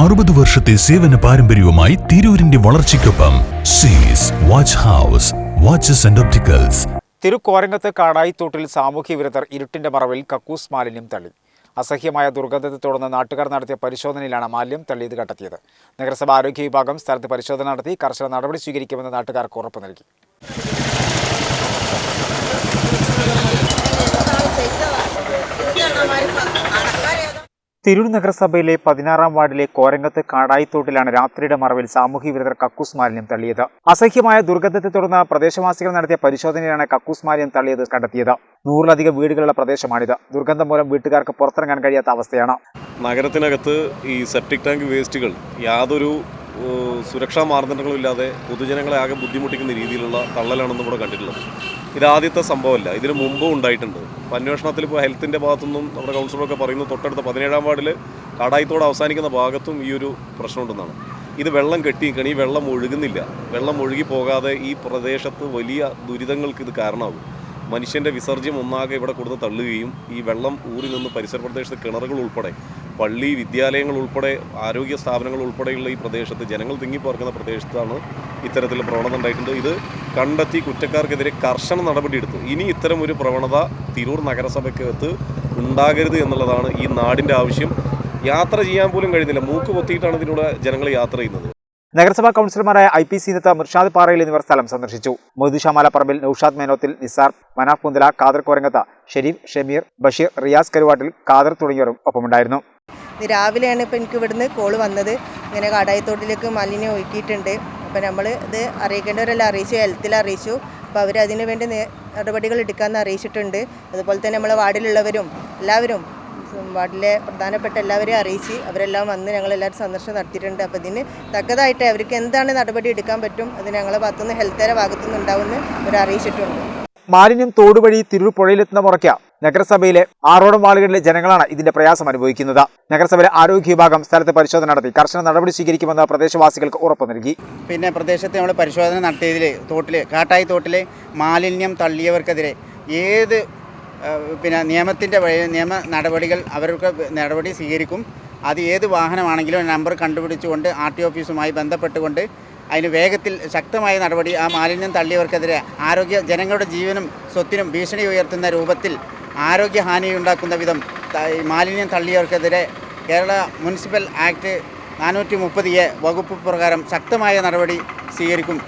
അറുപത് വർഷത്തെ സേവന പാരമ്പര്യവുമായി തിരൂരിന്റെ വളർച്ചയ്ക്കൊപ്പം Sees watch house watches and opticals തിരുക്കോരങ്ങത്ത് കാടായിത്തോട്ടിൽ സാമൂഹ്യ വിരുദ്ധർ ഇരുട്ടിന്റെ മറവിൽ കക്കൂസ് മാലിന്യം തള്ളി. അസഹ്യമായ ദുർഗന്ധത്തെ തുടർന്ന് നാട്ടുകാർ നടത്തിയ പരിശോധനയിലാണ് മാലിന്യം തള്ളിയത് കണ്ടെത്തിയത്. നഗരസഭ ആരോഗ്യ വിഭാഗം സ്ഥലത്ത് പരിശോധന നടത്തി കർശന നടപടി സ്വീകരിക്കുമെന്ന് നാട്ടുകാർക്ക് ഉറപ്പ് നൽകി. തിരൂർ നഗരസഭയിലെ പതിനാറാം വാർഡിലെ കോരങ്ങത്ത് കാടായിത്തോട്ടിലാണ് രാത്രിയുടെ മറവിൽ സാമൂഹ്യ വിരുദ്ധർ കക്കൂസ് മാലിന്യം തള്ളിയത്. അസഹ്യമായ ദുർഗന്ധത്തെ തുടർന്ന് പ്രദേശവാസികൾ നടത്തിയ പരിശോധനയിലാണ് കക്കൂസ് മാലിന്യം തള്ളിയത് കണ്ടെത്തിയത്. നൂറിലധികം വീടുകളുള്ള പ്രദേശമാണിത്. ദുർഗന്ധം മൂലം വീട്ടുകാർക്ക് പുറത്തിറങ്ങാൻ കഴിയാത്ത അവസ്ഥയാണ്. നഗരത്തിനകത്ത് ഈ സെപ്റ്റിക് ടാങ്ക് വേസ്റ്റുകൾ യാതൊരു സുരക്ഷാ മാനദണ്ഡങ്ങളും ഇല്ലാതെ പൊതുജനങ്ങളെ ആകെ ബുദ്ധിമുട്ടിക്കുന്ന രീതിയിലുള്ള തള്ളലാണെന്നും കൂടെ കണ്ടിട്ടുള്ളത്. ഇതാദ്യത്തെ സംഭവമല്ല. ഇതിന് മുമ്പും ഉണ്ടായിട്ടുണ്ട്. അപ്പോൾ അന്വേഷണത്തിൽ ഇപ്പോൾ ഹെൽത്തിന്റെ ഭാഗത്തുനിന്നും നമ്മുടെ കൗൺസിലറൊക്കെ പറയുന്നു തൊട്ടടുത്ത പതിനേഴാം വാർഡിൽ കടായിത്തോടെ അവസാനിക്കുന്ന ഭാഗത്തും ഈ ഒരു പ്രശ്നമുണ്ടെന്നാണ്. ഇത് വെള്ളം കെട്ടി കെട്ടിയിരിക്കണം ഈ വെള്ളം ഒഴുകുന്നില്ല. വെള്ളം ഒഴുകി പോകാതെ ഈ പ്രദേശത്ത് വലിയ ദുരിതങ്ങൾക്ക് ഇത് കാരണമാകും. മനുഷ്യന്റെ വിസർജ്യം ഒന്നാകെ ഇവിടെ കൊടുത്ത് തള്ളുകയും ഈ വെള്ളം ഊറി നിന്ന് പരിസര പ്രദേശത്ത് കിണറുകൾ ഉൾപ്പെടെ പള്ളി വിദ്യാലയങ്ങൾ ഉൾപ്പെടെ ആരോഗ്യ സ്ഥാപനങ്ങൾ ഉൾപ്പെടെയുള്ള ഈ പ്രദേശത്ത് ജനങ്ങൾ തിങ്ങിപ്പാർക്കുന്ന പ്രദേശത്താണ് ഇത്തരത്തിൽ പ്രവണത ഉണ്ടായിട്ടുണ്ട്. ഇത് കണ്ടെത്തി കുറ്റക്കാർക്കെതിരെ കർശന നടപടിയെടുത്തു ഇനി ഇത്തരം ഒരു പ്രവണത തിരൂർ നഗരസഭയ്ക്കകത്ത് ഉണ്ടാകരുത് എന്നുള്ളതാണ് ഈ നാടിന്റെ ആവശ്യം. യാത്ര ചെയ്യാൻ പോലും കഴിയുന്നില്ല. മൂക്ക് പൊത്തിയിട്ടാണ് ഇതിലൂടെ ജനങ്ങൾ യാത്ര ചെയ്യുന്നത്. നഗരസഭാ കൗൺസിലർമാരായ ഐ പി സി നേത മിർഷാദ് പാറയിൽ എന്നിവർ സ്ഥലം സന്ദർശിച്ചു. മൊയ്തുഷാമാല പറമ്പിൽ നൌഷാദ് മേനോത്തിൽ നിസാർ മനാഫ് കുന്തല ഖാദർ കോരങ്ങത്ത ഷെരീഫ് ഷമീർ ബഷീർ റിയാസ് കരുവാട്ടിൽ ഖാദർ തുടങ്ങിയവരും ഒപ്പമുണ്ടായിരുന്നു. ഇത് രാവിലെയാണ് ഇപ്പോൾ എനിക്ക് ഇവിടുന്ന് കോൾ വന്നത്. ഇങ്ങനെ കാടായിത്തോട്ടിലേക്ക് മാലിന്യം ഒഴുക്കിയിട്ടുണ്ട്. അപ്പോൾ നമ്മൾ ഇത് അറിയിക്കേണ്ടവരെല്ലാം അറിയിച്ചു ഹെൽത്തിൽ അറിയിച്ചു. അപ്പോൾ അവർ അതിന് വേണ്ടി നടപടികൾ എടുക്കാമെന്ന് അറിയിച്ചിട്ടുണ്ട്. അതുപോലെ തന്നെ നമ്മളെ വാർഡിലുള്ളവരും എല്ലാവരും വാർഡിലെ പ്രധാനപ്പെട്ട എല്ലാവരെയും അറിയിച്ച് അവരെല്ലാം വന്ന് ഞങ്ങളെല്ലാവരും സന്ദർശനം നടത്തിയിട്ടുണ്ട്. അപ്പോൾ ഇതിന് തക്കതായിട്ട് അവർക്ക് എന്താണ് നടപടി എടുക്കാൻ പറ്റും അത് ഞങ്ങളെ ഭാഗത്തുനിന്ന് ഹെൽത്തേരെ ഭാഗത്തുനിന്ന് ഉണ്ടാവുമെന്ന് അവർ അറിയിച്ചിട്ടുണ്ട് മാലിന്യം തോടുവഴി തിരുപ്പുഴയിലെത്തുന്ന മുറയ്ക്ക്. നഗരസഭയിലെ ആറോളം വാർഡുകളിലെ ജനങ്ങളാണ് ഇതിന്റെ പ്രയാസം അനുഭവിക്കുന്നത്. നഗരസഭയിലെ ആരോഗ്യ വിഭാഗം സ്ഥലത്ത് പരിശോധന നടത്തി. കർശന നടപടി സ്വീകരിക്കുമെന്ന് പ്രദേശവാസികൾക്ക് ഉറപ്പ് നൽകി. പിന്നെ പ്രദേശത്ത് നമ്മൾ പരിശോധന നടത്തിയതിൽ തോട്ടിൽ കാട്ടായി തോട്ടിലെ മാലിന്യം തള്ളിയവർക്കെതിരെ ഏത് പിന്നെ നിയമത്തിന്റെ നിയമ നടപടികൾ അവർക്ക് നടപടി സ്വീകരിക്കും. അത് ഏത് വാഹനമാണെങ്കിലും നമ്പർ കണ്ടുപിടിച്ചുകൊണ്ട് ആർ ടി ഓഫീസുമായി ബന്ധപ്പെട്ടുകൊണ്ട് അതിന് വേഗത്തിൽ ശക്തമായ നടപടി ആ മാലിന്യം തള്ളിയവർക്കെതിരെ ആരോഗ്യ ജനങ്ങളുടെ ജീവനും സ്വത്തിനും ഭീഷണി ഉയർത്തുന്ന രൂപത്തിൽ ആരോഗ്യഹാനി ഉണ്ടാക്കുന്ന വിധം മാലിന്യം തള്ളിയവർക്കെതിരെ കേരള മുനിസിപ്പൽ ആക്ട് നാനൂറ്റി മുപ്പത് എ വകുപ്പ് പ്രകാരം ശക്തമായ നടപടി സ്വീകരിക്കും.